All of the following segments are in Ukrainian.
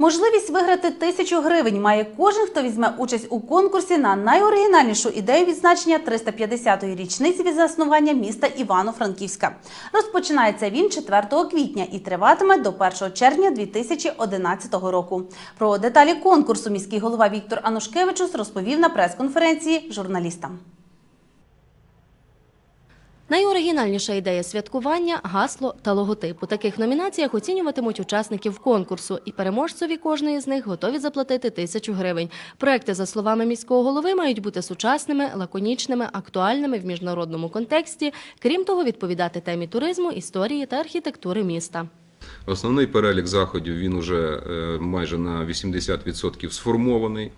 Можливість виграти тисячу гривень має кожен, хто візьме участь у конкурсі на найоригінальнішу ідею відзначення 350-ї річниці від заснування міста Івано-Франківська. Розпочинається він 4 квітня і триватиме до 1 червня 2011 року. Про деталі конкурсу міський голова Віктор Анушкевичус розповів на прес-конференції журналістам. Найоригінальніша ідея святкування, гасло та логотип. У таких номінаціях оцінюватимуть учасників конкурсу, і переможцеві кожної з них готові заплатити тисячу гривень. Проекти, за словами міського голови, мають бути сучасними, лаконічними, актуальними в міжнародному контексті. Крім того, відповідати темі туризму, історії та архітектури міста. Основний перелік заходів він уже е, майже на 80% сформований.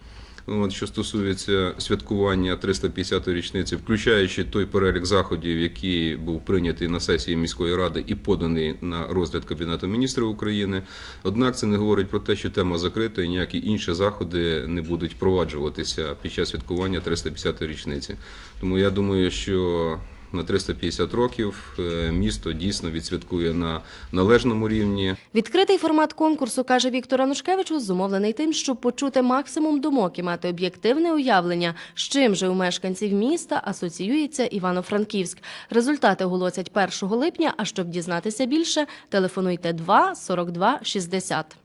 От, що стосується святкування 350-ї річниці, включаючи той перелік заходів, який був прийнятий на сесії міської ради і поданий на розгляд Кабінету міністрів України. Однак це не говорить про те, що тема закрита і ніякі інші заходи не будуть впроваджуватися під час святкування 350-ї річниці. Тому я думаю, що на 350 років е, місто дійсно відсвяткує на належному рівні. Відкритий формат конкурсу, каже Віктор Анушкевичус, зумовлений тим, щоб почути максимум думок і мати об'єктивне уявлення, з чим же у мешканців міста асоціюється Івано-Франківськ. Результати оголосять 1 липня, а щоб дізнатися більше, телефонуйте 2 42 60.